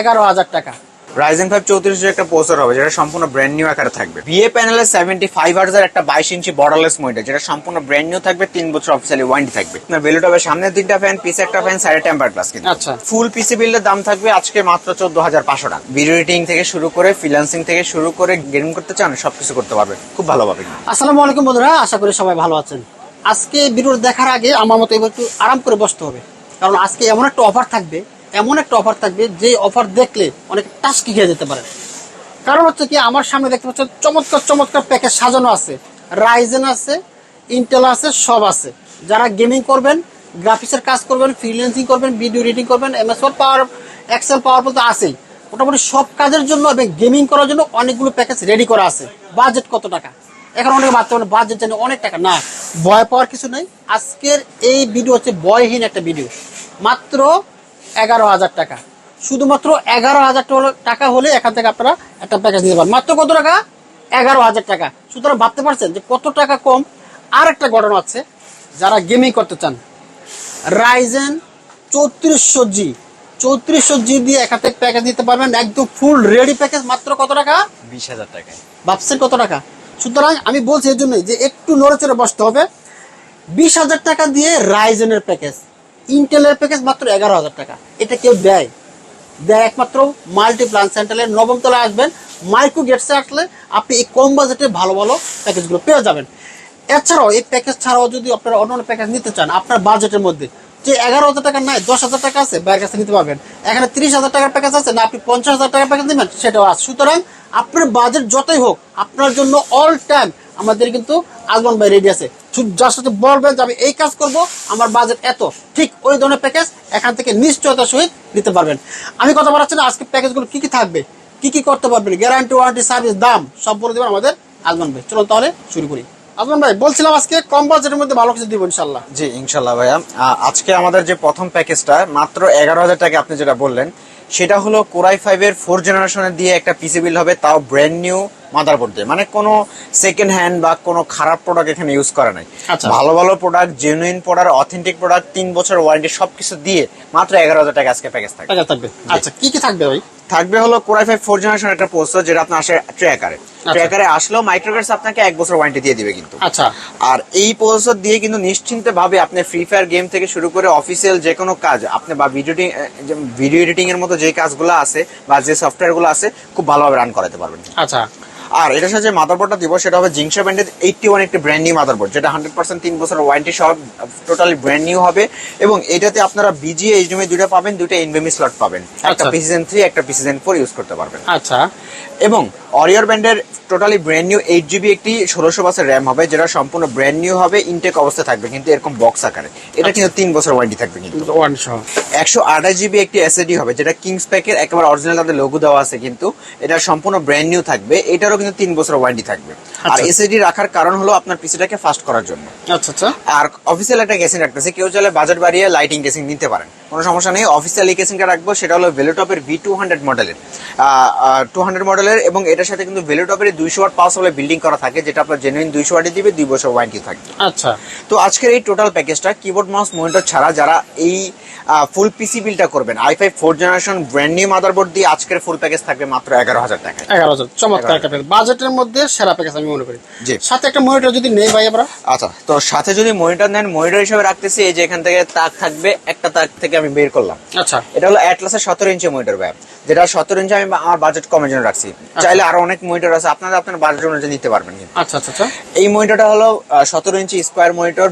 এগারো হাজার টাকা। রাইজেন ফাইভ চৌত্রিশ একটা প্রসেসর হবে যেটা সম্পূর্ণ ব্র্যান্ড নিউ আকারে থাকবে। বিএ প্যানেলের সেভেন্টি ফাইভ হার্জের একটা বাইশ ইঞ্চি বর্ডারলেস মনিটর যেটা সম্পূর্ণ ব্র্যান্ড নিউ থাকবে তিন বছর অফিসিয়ালি ওয়ারেন্টি থাকবে। আপনার ভ্যালুটা হবে সামনে তিনটা ফ্যান পিছে একটা ফ্যান সাইডে টেম্পার গ্লাস কিন্তু। আচ্ছা। ফুল পিসি বিলের দাম থাকবে আজকে মাত্র চোদ্দ হাজার পাঁচশো টাকা। ভিডিও এডিটিং থেকে শুরু করে ফ্রিল্যান্সিং থেকে শুরু করে গেম করতে চান সবকিছু করতে পারবে। খুব ভালো পাবেন আসসালামু আলাইকুম বন্ধুরা আশা করি সবাই ভালো আছেন। আজকে ভিডিও দেখার আগে আমার মতো একটু আরাম করে বসতে হবে। কারণ আজকে এমন একটা অফার থাকবে এমন একটা অফার থাকবে যে অফার দেখলে অনেক টাস্কি খেয়ে যেতে পারে। কারণ হচ্ছে কি, আমার সামনে দেখতে পাচ্ছেন চমৎকার চমৎকার প্যাকেজ সাজানো আছে। রাইজেন আছে ইন্টেল আছে, সব আছে। যারা গেমিং করবেন গ্রাফিক্সের কাজ করবেন ফ্রিল্যান্সিং করবেন ভিডিও এডিটিং করবেন MS word power excel power তো আছেই। মোটামুটি সব কাজের জন্য এবং গেমিং করার জন্য অনেকগুলো প্যাকেজ রেডি করা আছে। বাজেট কত টাকা? এখন অনেকে ভাবতে পারেন বাজেট জানি অনেক টাকা। না, ভয় পাওয়ার কিছু নেই। আজকের এই ভিডিও হচ্ছে ভয়হীন একটা ভিডিও মাত্র এগারো হাজার টাকা। শুধুমাত্র এগারো হাজার টাকা হলে এখান থেকে আপনারা একটা প্যাকেজ নিতে পারেন মাত্র কত টাকা? এগারো হাজার টাকা। সুতরাং ভাবতে পারছেন যে কত টাকা কম? আর একটা ঘটনা আছে। যারা গেমিং করতে চান রাইজেন চৌত্রিশশো জি চৌত্রিশশো জি দিয়ে এখান থেকে প্যাকেজ নিতে পারবেন। একদম ফুল রেডি প্যাকেজ মাত্র কত টাকা? বিশ হাজার টাকায়। ভাবছেন কত টাকা? সুতরাং আমি বলছি এর জন্যই যে একটু নড়ে চড়ে বসতে হবে। বিশ হাজার টাকা দিয়ে রাইজেনের প্যাকেজ ইন্টেলের প্যাকেজ মাত্র এগারো হাজার টাকা। এটা কেউ দেয়। দেয় একমাত্র মাল্টিপ্লান সেন্টারের নবম তলায় আসবেন। মাইক্রো গেটসে আসলে আপনি এই কম বাজেটে ভালো ভালো প্যাকেজগুলো পেয়ে যাবেন। এছাড়াও এই প্যাকেজ ছাড়াও যদি আপনারা অন্য অন্য প্যাকেজ নিতে চান, আপনার বাজেটের মধ্যে, যে এগারো হাজার টাকা নাই, দশ হাজার টাকা আছে বাইরের কাছে নিতে পারবেন। এখানে তিরিশ হাজার টাকার প্যাকেজ আছে, না আপনি পঞ্চাশ হাজার টাকার প্যাকেজ নেবেন, সেটাও আছে। সুতরাং আপনার বাজেট যতই হোক, আপনার জন্য অল টাইম আমাদের কিন্তু আজমান ভাই রেডি আছে। যার সাথে বলবেন যে আমি এই কাজ করব, আমার বাজেট এত। ঠিক ওই ধরনের প্যাকেজ এখান থেকে নিশ্চয়তার সহিত নিতে পারবেন। আমি কথা বলাচ্ছি না, আজকে প্যাকেজগুলো কি কি থাকবে, কি কি করতে পারবেন গ্যারান্টি ওয়ারেন্টি সার্ভিস দাম, সব বলে দেবেন আমাদের আজমান ভাই। চলুন তাহলে শুরু করি। আজমান ভাই, বলছিলাম আজকে কম বাজেটের মধ্যে ভালো কিছু দিব ইনশাল্লাহ জি ইনশাল্লাহ ভাইয়া। আজকে আমাদের যে প্রথম প্যাকেজটা মাত্র এগারো হাজার টাকা আপনি যেটা বললেন সেটা হলো কোরাই ফাইভের ফোর জেনারেশনের দিয়ে একটা পিসি বিল হবে তাও ব্র্যান্ড নিউ মাদারবোর্ড দিয়ে। মানে কোনো সেকেন্ড হ্যান্ড বা কোনো খারাপ প্রোডাক্ট এখানে ইউজ করা নাই। আচ্ছা। ভালো ভালো product genuine product authentic product তিন বছর ওয়ারেন্টি সবকিছু দিয়ে মাত্র এগারো হাজার টাকা আজকে প্যাকেজ থাকে প্যাকেজ থাকবে। আচ্ছা কি কি থাকবে ভাই? থাকবে হলো core i five four generation একটা প্রসেসর যেটা আপনার আসে ট্র্যাকারে ট্র্যাকারে আসলেও মাইক্রোগ্রাস আপনাকে এক বছর ওয়ারেন্টি দিয়ে দিবে কিন্তু। আচ্ছা। আর এই প্রসেসর দিয়ে কিন্তু নিশ্চিন্তে ভাবে আপনি ফ্রি ফায়ার গেম থেকে শুরু করে অফিসিয়াল যে কোনো কাজ আপনি বা ভিডিও ভিডিও এডিটিং এর মতো যে কাজগুলো আছে বা যে সফটওয়্যারগুলো আছে খুব ভালোভাবে রান করাতে পারবেন। আচ্ছা। আর এটার সাথে যে মাদারবোর্ডটা দিব সেটা হবে জিংসা ব্র্যান্ডের এইটটি ওয়ান একটি ব্র্যান্ড নিউ মাদারবোর্ড যেটা হান্ড্রেড পার্সেন্ট তিন বছর ওয়ারেন্টি সহ টোটালি ব্র্যান্ড নিউ হবে। এবং এটাতে আপনারা বিজি এইচডিএমআই দুটো পাবেন দুটো এনবিএমই স্লট পাবেন। একটা আচ্ছা। পিসিজেন থ্রি একটা পিসিজেন ফোর ইউজ করতে পারবেন। আচ্ছা। এবং অরিয়র ব্যান্ডের totally brand new eight GB একটি ষোলোশো বাসের র্যাম হবে যেটা সম্পূর্ণ ব্র্যান্ড নিউ হবে ইনটেক অবস্থায় থাকবে কিন্তু এরকম বক্স আকারে। এটা কিন্তু তিন বছর ওয়ারেন্টি থাকবে কিন্তু। একশো আঠাশ জিবি একটি এসএডি হবে যেটা কিংস প্যাকের একেবারে অরিজিনাল তাদের লঘু দেওয়া আছে কিন্তু এটা সম্পূর্ণ ব্র্যান্ড নিউ থাকবে এটারও কিন্তু তিন বছর ওয়ারেন্টি থাকবে। আর আচ্ছা। এসএডি রাখার কারণ হলো আপনার পিসিটাকে ফাস্ট করার জন্য। আচ্ছা আচ্ছা। আর অফিসিয়াল একটা কেসিং রাখতেছে কেউ চাইলে বাজেট বাড়িয়ে লাইটিং কেসিং নিতে পারেন। কোনো সমস্যা নেই অফিসিয়াল এই কেসিংটা রাখব সেটা হলো ভেলোটপের ভি টু হান্ড্রেড মডেলের টু হান্ড্রেড মডেলের এবং এটার সাথে কিন্তু ভেলোটপের দুইশো ওয়াট পাওয়ার সাপ্লাই বিল্ডিং করা থাকে যেটা আপনার জেনুইন দুইশো ওয়াটে দিবে দুই বছর ওয়ারেন্টি থাকবে। আচ্ছা। তো আজকের এই টোটাল প্যাকেজটা কিবোর্ড মাউস মনিটর ছাড়া যারা এই ফুল পিসি বিলটা করবেন I five four generation brand new motherboard দিয়ে আজকের ফুল প্যাকেজ থাকবে মাত্র এগারো হাজার টাকা এগারো হাজার। চমৎকার বাজেটের মধ্যে সেরা প্যাকেজ আমি মনে করি। সাথে একটা মনিটর যদি নেই ভাই আমরা? আচ্ছা তো সাথে যদি মনিটর নেন মনিটর হিসেবে রাখতেছি এই যে এখান থেকে তাক থাকবে একটা তাক থেকে আমি বের করলাম। আচ্ছা। এটা হলো অ্যাটলাসের সতেরো ইঞ্চি মনিটর ব্যাপ যেটা সতেরো ইঞ্চি আমি আমার বাজেট কমের জন্য রাখছি। চাইলে আরও অনেক মনিটর আছে আপনারা আপনার বাজেট অনুযায়ী নিতে পারবেন আচ্ছা আচ্ছা আচ্ছা। এই মনিটরটা হলো সতেরো ইঞ্চি স্কোয়ার মনিটর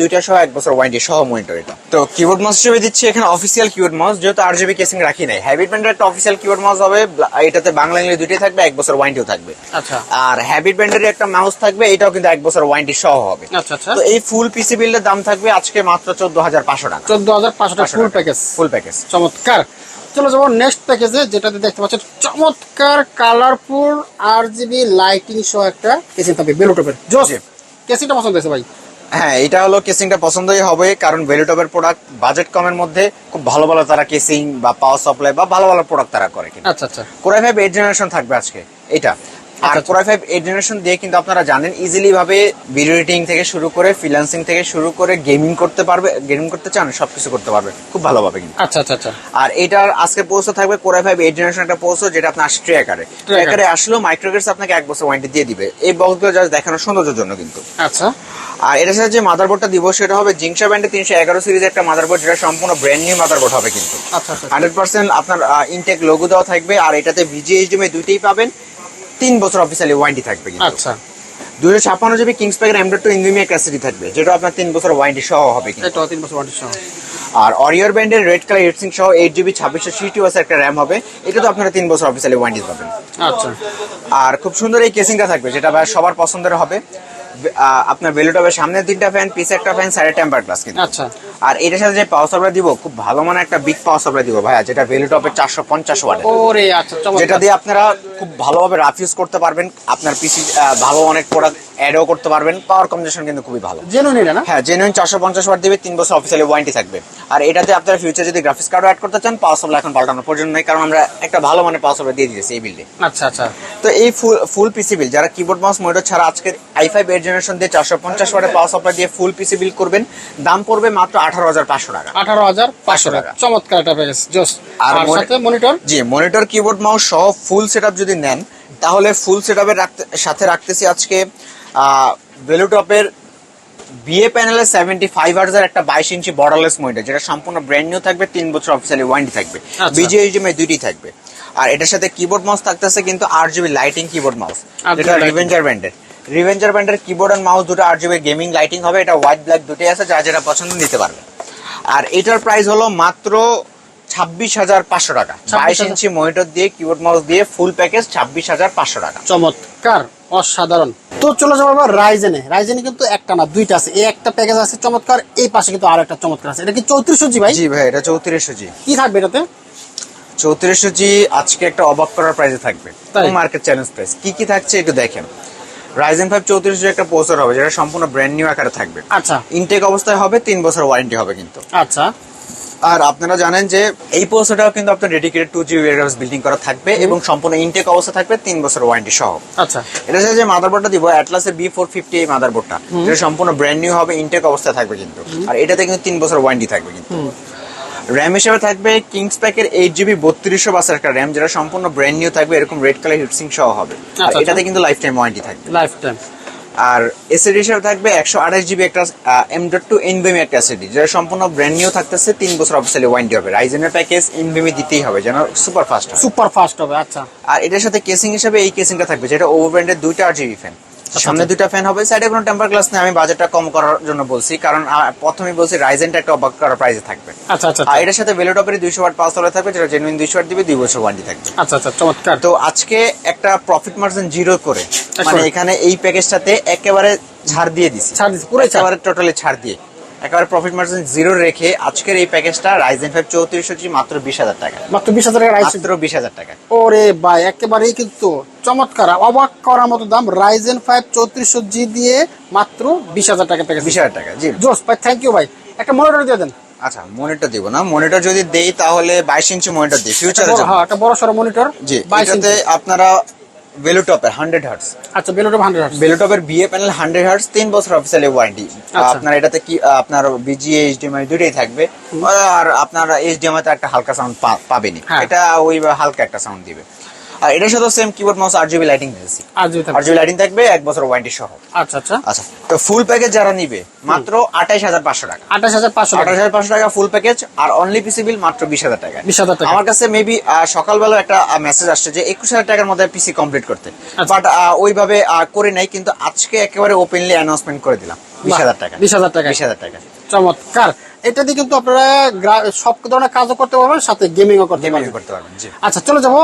দুইটা সহ এক বছর ওয়ারেন্টি সহ মনিটর এটা। তো কিবোর্ড মাউস হিসেবে দিচ্ছি এখানে অফিসিয়াল কিবোর্ড মাউস যেহেতু আর জিবি কেসিং রাখি নাই। হ্যাবিট ব্র্যান্ডের একটা অফিসিয়াল কিবোর্ড মাউস হবে এটাতে বাংলা ইংলিশ দুইটাই থাকবে এক বছর ওয়ারেন্টিও থাকবে। আচ্ছা। আর হ্যাবিট ব্র্যান্ডের একটা মাউস থাকবে এটাও কিন্তু এক বছর ওয়ারেন্টি সহ হবে। আচ্ছা আচ্ছা। তো এই ফুল পিসি বিল্ডের দাম থাকবে আজকে মাত্র চোদ্দ হাজার পাঁচশো টাকা। চোদ্দ হাজার পাঁচশো টাকা ফুল প্যাকেজ ফুল প্যাকেজ চমৎকার। চলো যাব নেক্সট প্যাকেজে যেটাতে দেখতে পাচ্ছেন চমৎকার কালারফুল আর জিবি লাইটিং সহ একটা কেসিং থাকবে বেলুটপের জোস জি। কেসিংটা পছন্দ হয়েছে ভাই? হ্যাঁ এটা হলো কেসিংটা পছন্দই হবে কারণ ভেলুটপের প্রোডাক্ট বাজেট কমের মধ্যে খুব ভালো ভালো তারা কেসিং বা পাওয়ার সাপ্লাই বা ভালো ভালো প্রোডাক্ট তারা করে কিন্তু। আচ্ছা আচ্ছা। কোরাই ফাইভ এইট জেনারেশন থাকবে আজকে এটা। আর আচ্ছা। কোরাই ফাইভ এইট জেনারেশন দিয়ে কিন্তু আপনারা জানেন ইজিলি ভাবে ভিডিও এডিটিং থেকে শুরু করে ফ্রিল্যান্সিং থেকে শুরু করে গেমিং করতে পারবে গেমিং করতে চান সবকিছু করতে পারবে। খুব ভালোভাবে কিন্তু। আচ্ছা আচ্ছা আচ্ছা। আর এটার আজকে পোস্ট থাকবে core i five eight generation একটা পোস্ট যেটা আপনার আসছে ট্র্যাকারে ট্র্যাকারে আসলেও মাইক্রোগেটস আপনাকে এক বছর ওয়ারেন্টি দিয়ে দিবে। এই বক্সগুলো জাস্ট দেখানোর সৌন্দর্যের জন্য কিন্তু। আচ্ছা। আর এটার সাথে যে মাদারবোর্ডটা দিব সেটা হবে জিংসা ব্যান্ডের তিনশো এগারো সিরিজের একটা মাদারবোর্ড যেটা সম্পূর্ণ ব্র্যান্ড নিউ মাদারবোর্ড হবে কিন্তু। আচ্ছা আচ্ছা হান্ড্রেড পার্সেন্ট আপনার ইনটেক লোগো দেওয়া থাকবে আর এটাতে ভিজিএইচডিএমআই দুইটাই পাবেন। তিন বছর অফিসিয়ালি ওয়ারেন্টি থাকবে আচ্ছা। দুশো ছাপ্পান্ন জিবি কিংস প্যাকের M dot two NVMe capacity থাকবে যেটা আপনার তিন বছর ওয়ারেন্টি সহ হবে কিন্তু। তিন বছর ওয়ারেন্টি সহ। আর অরিয়র ব্যান্ডের রেড কালার হেডসিং সহ এইট জিবি ছাব্বিশশো সিটি ওয়াস একটা র্যাম হবে এটা তো আপনারা তিন বছর অফিসিয়ালি ওয়ারেন্টি পাবেন। আচ্ছা। আর খুব সুন্দর এই কেসিংটা থাকবে যেটা সবার পছন্দের হবে। আপনার বেলুটপের সামনে তিনটা ফ্যান পিছে একটা ফ্যান সাইডে টেম্পার গ্লাস কিন্তু। আচ্ছা। আর এটার সাথে যে পাওয়ার সাপ্লাই দিব খুব ভালো মানে একটা বিগ পাওয়ার সাপ্লাই দিব ভাইয়া যেটা বেলুটপের চারশো পঞ্চাশ ওয়াটের ওরে আচ্ছা যেটা দিয়ে আপনারা খুব ভালোভাবে রাফ ইউজ করতে পারবেন আপনার পিসি ভালো অনেক প্রোডাক্ট অ্যাডও করতে পারবেন পাওয়ার কনজাকশন কিন্তু খুবই ভালো। জেনুইন এটা না? হ্যাঁ জেনুইন চারশো পঞ্চাশ ওয়াট দিবে তিন বছর অফিসিয়ালি ওয়ারেন্টি থাকবে। আর এটাতে আপনারা ফিউচার যদি গ্রাফিক্স কার্ডও অ্যাড করতে চান পাওয়ার সাপ্লাই এখন পাল্টানোর প্রয়োজন নেই কারণ আমরা একটা ভালো মানে পাওয়ার সাপ্লাই দিয়ে দিয়েছি এই বিল্ডে আচ্ছা আচ্ছা। তো এই ফুল ফুল পিসি বিল যারা কিবোর্ড মাউস মনিটর ছাড়া আজকে আই ফাইভ এইট জেনারেশন দিয়ে চারশো পঞ্চাশ ওয়াটের পাওয়ার সাপ্লাই দিয়ে ফুল পিসি বিল করবেন। দাম পড়বে মাত্র আঠারো হাজার পাঁচশো টাকা। আঠারো হাজার পাঁচশো টাকা। চমৎকার একটা প্যাকেজ জোস। আর সাথে monitor G monitor keyboard mouse সহ ফুল সেটআপ যদি নেন তাহলে ফুল সেটআপের সাথে রাখতেছি আজকে ভেলুটপের বিএ প্যানেলের সেভেন্টি ফাইভ হার্জার একটা বাইশ ইঞ্চি বর্ডারলেস মনিটর যেটা সম্পূর্ণ ব্র্যান্ড নিউ থাকবে তিন বছর অফিসিয়ালি ওয়ারেন্টি থাকবে। আচ্ছা। এ দুইটি থাকবে। আর এটার সাথে কিবোর্ড মাউস থাকতেছে কিন্তু আট জিবি লাইটিং কিবোর্ড মাউস যেটা রিভেঞ্জার ব্র্যান্ডের রিভেঞ্জার ব্র্যান্ডের কিবোর্ড এন্ড মাউস দুটো আট জিবি গেমিং লাইটিং হবে এটা হোয়াইট ব্ল্যাক দুটোই আছে যা যেটা পছন্দ নিতে পারবে। আর এটার প্রাইস হলো মাত্র ছাব্বিশ হাজার পাঁচশো টাকা। 26,000 বাইশ ইঞ্চি মনিটর দিয়ে কিবোর্ড মাউস দিয়ে ফুল প্যাকেজ ছাব্বিশ হাজার পাঁচশো টাকা। চমৎকার অসাধারণ। তো চলে যাব আবার রাইজেনে রাইজেনে কিন্তু একটা না দুইটা আছে। এই একটা প্যাকেজ আছে চমৎকার এই পাশে কিন্তু আর একটা চমৎকার আছে। এটা কি চৌত্রিশশো জি ভাই? জি ভাই এটা চৌত্রিশশো জি। কি থাকবে এটাতে? চৌত্রিশশো জি আজকে একটা অবাক করার প্রাইসে থাকবে? মার্কেট চ্যালেঞ্জ প্রাইস কি কি থাকছে একটু দেখেন। রাইজেন ফাইভ চৌত্রিশ একটা পোস্টার হবে যেটা সম্পূর্ণ ব্র্যান্ড নিউ আকারে থাকবে। আচ্ছা। ইনটেক অবস্থায় হবে তিন বছর ওয়ারেন্টি হবে কিন্তু। আচ্ছা। আর আপনারা জানেন যে এই পোস্টারটাও কিন্তু আপনার dedicated two G GB building করা থাকবে এবং সম্পূর্ণ ইনটেক অবস্থা থাকবে তিন বছর ওয়ারেন্টি সহ। আচ্ছা। এটা যে মাদারবোর্ডটা দিব অ্যাটলাসের বি ফোর ফিফটি এই মাদারবোর্ডটা যেটা সম্পূর্ণ ব্র্যান্ড নিউ হবে ইনটেক অবস্থায় থাকবে কিন্তু। আর এটাতে কিন্তু তিন বছর ওয়ারেন্টি থাকবে কিন্তু। র্যাম হিসেবে থাকবে কিংস প্যাকের এইট জিবি বত্রিশশো বাসের একটা র্যাম যেটা সম্পূর্ণ ব্র্যান্ড নিউ থাকবে এরকম রেড কালার হিটসিং সহ হবে। আর আচ্ছা, এটাতে কিন্তু লাইফ টাইম ওয়ারেন্টি থাকবে লাইফ টাইম আর এসএডি হিসেবে থাকবে একশো আঠাশ জিবি একটা এম ডট টু এনবিএমি একটা এসএডি যেটা সম্পূর্ণ ব্র্যান্ড নিউ থাকতেছে তিন বছর অফিসিয়ালি ওয়ারেন্টি হবে। রাইজেনের প্যাকেজ এনবিএমি দিতেই হবে যেন সুপার ফাস্ট হয়। সুপার ফাস্ট হবে আচ্ছা। আর এটার সাথে কেসিং হিসেবে এই কেসিংটা থাকবে যেটা ওভার ব্র্যান্ডের দুইটা আর জিবি ফ্যান সামনে দুটা ফ্যান হবে সাইডে কোনো টেম্পার গ্লাস নেই আমি বাজেটটা কম করার জন্য বলছি কারণ প্রথমে প্রথমেই বলছি রাইজেনটা একটা অবাক করার প্রাইসে থাকবে। আচ্ছা আচ্ছা আর এটার সাথে ভেলোটপের দুইশো ওয়াট পাঁচ তোলা থাকবে যেটা জেনুইন দুইশো ওয়াট দিবে দুই বছর ওয়ারেন্টি থাকবে। আচ্ছা আচ্ছা চমৎকার। তো আজকে একটা প্রফিট মার্জিন জিরো করে মানে এখানে এই প্যাকেজটাতে একেবারে ছাড় দিয়ে দিছি। ছাড় দিছি, পুরো ছাড়। একেবারে টোটালি ছাড় দিয়ে। একেবারে প্রফিট মার্জিন জিরো রেখে আজকের এই প্যাকেজটা রাইজেন ফাইভ চৌত্রিশশো জি মাত্র বিশ হাজার টাকা। মাত্র বিশ হাজার টাকা মাত্র বিশ হাজার টাকা। ওরে ভাই একেবারেই কিন্তু চমৎকার অবাক করার মতো দাম রাইজেন ফাইভ চৌত্রিশশো জি দিয়ে মাত্র বিশ হাজার টাকা প্যাকেজ বিশ হাজার টাকা জি। জোস ভাই থ্যাংক ইউ ভাই। একটা মনিটর দিয়ে দেন। আচ্ছা মনিটর দিব না। মনিটর যদি দেই তাহলে বাইশ ইঞ্চি মনিটর দিই। ফিউচারে হ্যাঁ একটা বড় সড়ো মনিটর জি বাইশ এটাতে ভেলুটপের হান্ড্রেড হার্টস আচ্ছা বেলোটা হান্ড্রেড ভেলুটপের বিএ প্যানেল হান্ড্রেড হার্টস তিন বছর অফিসিয়ালি ওয়ারেন্টি আচ্ছা। আপনার এটাতে কি আপনার বিজিএ এইচডিএমআই দুটোই থাকবে। আর আপনার এইচডিএমআই তে একটা হালকা সাউন্ড পাবেনি হ্যাঁ। এটা ওই হালকা একটা সাউন্ড দিবে। আর এটার সাথে সেম কিবোর্ড মাউস আর জিবি লাইটিং দিয়েছি। আর জিবি লাইটিং থাকবে এক বছর ওয়ারেন্টি সহ। আচ্ছা আচ্ছা। আচ্ছা তো ফুল প্যাকেজ যারা নিবে মাত্র আঠাইশ হাজার পাঁচশো টাকা। আঠাশ হাজার পাঁচশো আঠাশ হাজার পাঁচশো টাকা ফুল প্যাকেজ আর অনলি পিসি বিল মাত্র বিশ হাজার টাকা। 20,000 টাকা। আমার কাছে মেবি সকালবেলা একটা মেসেজ আসছে যে একুশ হাজার টাকার মধ্যে পিসি কমপ্লিট করতে। আচ্ছা। বাট ওইভাবে করে নাই কিন্তু আজকে একেবারে ওপেনলি অ্যানাউন্সমেন্ট করে দিলাম। বিশ হাজার টাকা। বিশ হাজার টাকা। বিশ হাজার টাকা। চমৎকার। এটা দিয়ে কিন্তু আপনারা সব ধরনের কাজও করতে পারবেন সাথে গেমিংও করতে পারবেন। আচ্ছা চলে যাব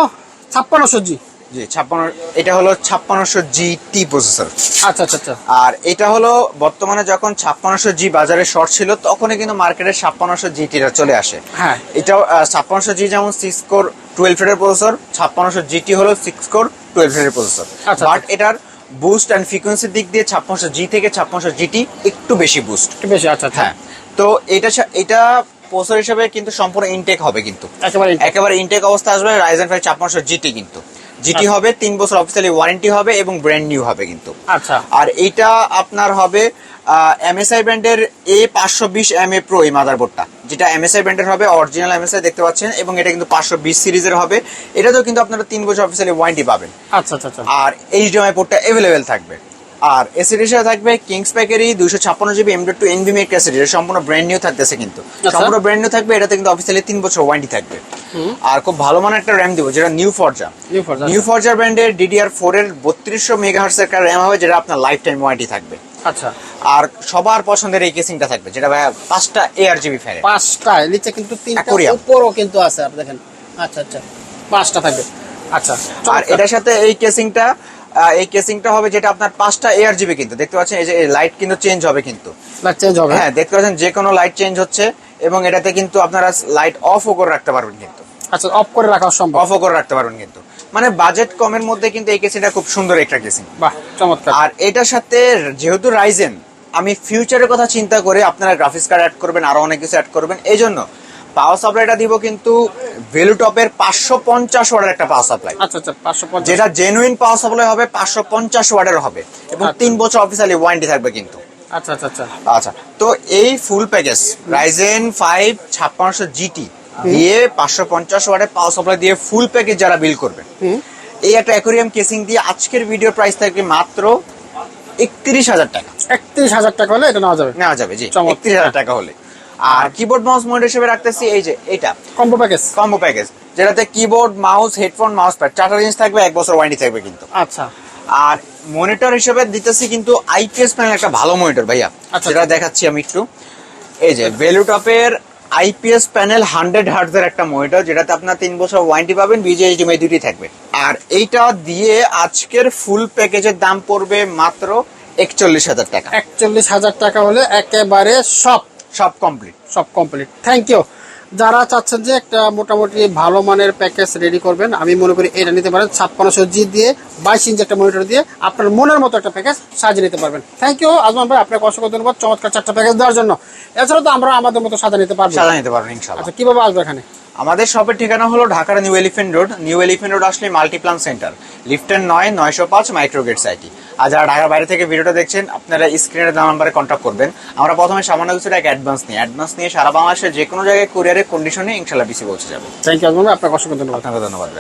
ছাপ্পান্নশো জি। জি ছাপ্পান্ন এটা হলো ছাপ্পান্নশো জি টি প্রসেসর আচ্ছা আচ্ছা আচ্ছা। আর এটা হলো বর্তমানে যখন ছাপ্পান্নশো জি বাজারে শর্ট ছিল তখনই কিন্তু মার্কেটে ছাপ্পান্নশো জি টিটা চলে আসে। হ্যাঁ। এটাও ছাপ্পান্নশো জি যেমন সিক্স কোর টুয়েলভ এর প্রসেসর ছাপ্পান্নশো জিটি হলো সিক্স কোর টুয়েলভ এর প্রসেসর বাট এটার বুস্ট অ্যান্ড ফ্রিকোয়েন্সির দিক দিয়ে ছাপ্পান্নশো জি থেকে ছাপ্পান্নশো জিটি একটু বেশি বুস্ট একটু বেশি আচ্ছা আচ্ছা। হ্যাঁ তো এটা এটা প্রসেসর হিসেবে কিন্তু সম্পূর্ণ ইনটেক হবে কিন্তু। একেবারে একেবারে ইনটেক অবস্থা আসবে রাইজেন ফাইভ ছাপ্পান্নশো জিটি কিন্তু। জিটি হবে তিন বছর অফিসিয়ালি ওয়ারেন্টি হবে এবং ব্র্যান্ড নিউ হবে কিন্তু। আচ্ছা। আর এইটা আপনার হবে এমএসআই ব্র্যান্ডের এ পাঁচশো বিশ এম এ প্রো এই মাদারবোর্ডটা যেটা এমএসআই ব্র্যান্ডের হবে অরিজিনাল এমএসআই দেখতে পাচ্ছেন এবং এটা কিন্তু পাঁচশো বিশ সিরিজের হবে। এটাতেও কিন্তু আপনারা তিন বছর অফিসিয়ালি ওয়ারেন্টি পাবেন। আচ্ছা আচ্ছা আচ্ছা। আর এইচডিএমআই পোর্টটা অ্যাভেলেবেল থাকবে। আর এসিডির সাথে থাকবে কিংস প্যাকেরই দুশো ছাপ্পান্ন জিবি এম টু এনভিমি ক্যাসেট এটা সম্পূর্ণ ব্র্যান্ড নিউ থাকতেছে কিন্তু। আচ্ছা। সম্পূর্ণ ব্র্যান্ড নিউ থাকবে এটাতে কিন্তু অফিসিয়ালি তিন বছর ওয়ারেন্টি থাকবে। আর খুব ভালো মানের একটা র্যাম দিব যেটা নিউ ফরজা নিউ ফরজা ব্র্যান্ডের ডিডিআর ফোর এর বত্রিশশো মেগাহার্স একটা র্যাম হবে যেটা আপনার লাইফ টাইম ওয়ারেন্টি থাকবে। আচ্ছা। আর সবার পছন্দের এই কেসিংটা থাকবে যেটা ভাইয়া পাঁচটা এআর জিবি ফ্যানে পাঁচটা নিচে কিন্তু তিনটা। উপরও কিন্তু আছে আপনি দেখেন। আচ্ছা আচ্ছা। পাঁচটা থাকবে। আচ্ছা আর এটার সাথে এই কেসিংটা এই কেসিংটা হবে যেটা আপনার পাঁচটা এআর জিবি কিন্তু। দেখতে পাচ্ছেন এই যে লাইট কিন্তু চেঞ্জ হবে কিন্তু। চেঞ্জ হবে। হ্যাঁ দেখতে পাচ্ছেন যে কোনো লাইট চেঞ্জ হচ্ছে এবং এটাতে কিন্তু আপনারা লাইট অফও করে রাখতে পারবেন কিন্তু। আচ্ছা অফ করে রাখা সম্ভব। অফও করে রাখতে পারবেন কিন্তু। মানে বাজেট কমের মধ্যে কিন্তু এই কেসিংটা খুব সুন্দর একটা কেসিং বাহ চমৎকার। আর এটার সাথে যেহেতু রাইজেন আমি ফিউচারের কথা চিন্তা করে আপনারা গ্রাফিক্স কার্ড অ্যাড করবেন আরও অনেক কিছু অ্যাড করবেন। এই জন্য পাওয়ার সাপ্লাইটা দিব কিন্তু ভেলুটপের পাঁচশো পঞ্চাশ ওয়াটের একটা পাওয়ার সাপ্লাই আচ্ছা আচ্ছা পাঁচশো পঞ্চাশ। যেটা জেনুইন পাওয়ার সাপ্লাই হবে পাঁচশো পঞ্চাশ ওয়াটের হবে। এবং আচ্ছা। তিন বছর অফিসিয়ালি ওয়ারেন্টি থাকবে কিন্তু। আচ্ছা আচ্ছা আচ্ছা। আচ্ছা তো এই ফুল প্যাকেজ রাইজেন ফাইভ ছাপ্পান্নশো জিটি দিয়ে পাঁচশো পঞ্চাশ ওয়াটের পাওয়ার সাপ্লাই দিয়ে ফুল প্যাকেজ যারা বিল করবে। এই একটা অ্যাকোরিয়াম কেসিং দিয়ে আজকের ভিডিও প্রাইস থাকবে মাত্র একত্রিশ হাজার টাকা। একত্রিশ হাজার টাকা হলে এটা নেওয়া যাবে। নেওয়া যাবে জি। একত্রিশ হাজার টাকা হলে। আর কিবোর্ড মাউস মনিটর হিসেবে রাখতেছি এই যে এটা। কম্বো প্যাকেজ কম্বো প্যাকেজ যেটাতে keyboard mouse headphone mouse pad চারটা জিনিস থাকবে এক বছর ওয়ারেন্টি থাকবে কিন্তু। আচ্ছা। আর মনিটর হিসেবে দিতেছি কিন্তু আইপিএস প্যানেল একটা ভালো মনিটর ভাইয়া। আচ্ছা। যেটা দেখাচ্ছি আমি একটু। এই যে ভ্যালুটপের আইপিএস প্যানেল হান্ড্রেড হার্টজের একটা মনিটর যেটাতে আপনার তিন বছর ওয়ারেন্টি পাবেন বিজিএইচডিএমআই দুটি থাকবে। আর এইটা দিয়ে আজকের ফুল প্যাকেজের দাম পড়বে মাত্র একচল্লিশ হাজার টাকা। একচল্লিশ হাজার টাকা হলে একেবারে সব। সব কমপ্লিট সব কমপ্লিট থ্যাংক ইউ যারা চাচ্ছেন যে একটা মোটামুটি ভালো মানের প্যাকেজ রেডি করবেন আমি মনে করি এটা নিতে পারেন ছাপ্পান্নশো জি দিয়ে বাইশ ইঞ্চি একটা মনিটর দিয়ে আপনার মনের মতো একটা প্যাকেজ সাজিয়ে নিতে পারবেন। থ্যাংক ইউ আজমান ভাই আপনাকে অসংখ্য ধন্যবাদ চমৎকার চারটা প্যাকেজ দেওয়ার জন্য। এছাড়াও তো আমরা আমাদের মতো সাজা নিতে পারব। সাজা নিতে পারবেন আচ্ছা কীভাবে আসব এখানে? আমাদের শপের ঠিকানা হলো ঢাকার new elephant road. New elephant road আসলে মাল্টিপ্লান সেন্টার। লিফটের নয় নয়শো পাঁচ মাইক্রোগেট সাইটি। আর যারা ঢাকার বাইরে থেকে ভিডিওটা দেখছেন আপনারা স্ক্রিনের নাম্বারে কন্ট্যাক্ট করবেন। আমরা প্রথমে সামান্য কিছু এক অ্যাডভান্স নিই। অ্যাডভান্স নিয়ে সারা বাংলাদেশের যে কোনো জায়গায় কুরিয়ারের কন্ডিশনে ইনশাল্লাহ বেশি পৌঁছে যাবে। থ্যাংক ইউ আপনাকে অসংখ্য ধন্যবাদ। আপনাকে ধন্যবাদ